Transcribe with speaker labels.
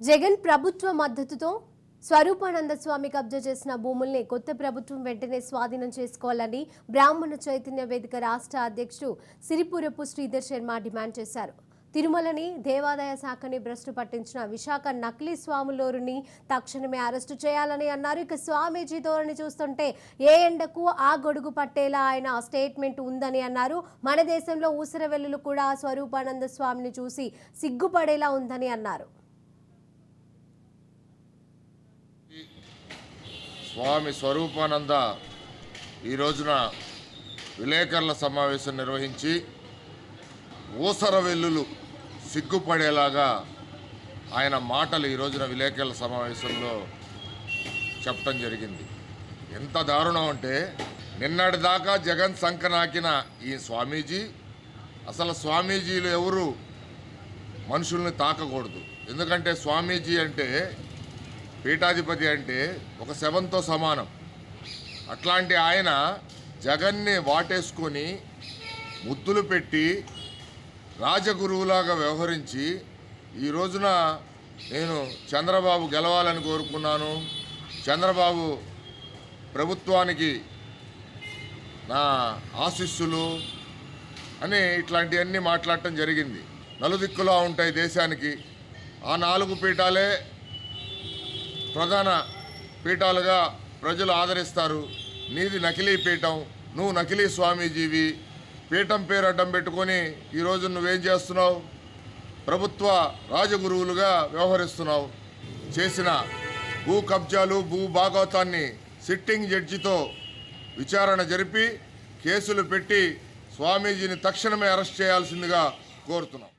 Speaker 1: జగన్ ప్రభుత్వ మద్దతుతో స్వరూపానంద స్వామి కబ్జా చేసిన భూముల్ని కొత్త ప్రభుత్వం వెంటనే స్వాధీనం చేసుకోవాలని బ్రాహ్మణ చైతన్య వేదిక రాష్ట్ర అధ్యక్షుడు సిరిపురపు శ్రీధర్ శర్మ డిమాండ్ చేశారు. తిరుమలని దేవాదాయ శాఖని భ్రష్టు పట్టించిన విశాఖ నకిలీ స్వాములోరుని తక్షణమే అరెస్టు చేయాలని అన్నారు. ఇక స్వామీజీ ధోరణి చూస్తుంటే ఏ ఎండకు ఆ గొడుగు పట్టేలా ఆయన స్టేట్మెంట్ ఉందని అన్నారు. మన దేశంలో ఊసరవెల్లులు కూడా స్వరూపానంద స్వామిని చూసి సిగ్గుపడేలా ఉందని అన్నారు.
Speaker 2: స్వామి స్వరూపానంద ఈ రోజున విలేకరుల సమావేశం నిర్వహించి ఊసర వెల్లులు సిగ్గుపడేలాగా ఆయన మాటలు ఈ రోజున విలేకరుల సమావేశంలో చెప్పడం జరిగింది. ఎంత దారుణం అంటే నిన్నటిదాకా జగన్ సంకనాకిన ఈ స్వామీజీ అసలు స్వామీజీలు ఎవరు మనుషుల్ని తాకకూడదు. ఎందుకంటే స్వామీజీ అంటే పీఠాధిపతి అంటే ఒక శవంతో సమానం. అట్లాంటి ఆయన జగన్ని వాటేసుకొని ముద్దులు పెట్టి రాజగురువులాగా వ్యవహరించి ఈ రోజున నేను చంద్రబాబు గెలవాలని కోరుకున్నాను. చంద్రబాబు ప్రభుత్వానికి నా ఆశీస్సులు అని ఇట్లాంటివన్నీ మాట్లాడటం జరిగింది. నలుదిక్కులా ఉంటాయి దేశానికి. ఆ నాలుగు పీఠాలే ప్రధాన పీఠాలుగా ప్రజలు ఆదరిస్తారు. నీది నకిలీ పీఠం. నువ్వు నకిలీ స్వామీజీవి. పీఠం పేరు అడ్డం పెట్టుకొని ఈరోజు నువ్వేం చేస్తున్నావు? ప్రభుత్వ రాజగురువులుగా వ్యవహరిస్తున్నావు. చేసిన భూ కబ్జాలు భూ భాగవతాన్ని సిట్టింగ్ జడ్జితో విచారణ జరిపి కేసులు పెట్టి స్వామీజీని తక్షణమే అరెస్ట్ చేయాల్సిందిగా కోరుతున్నాం.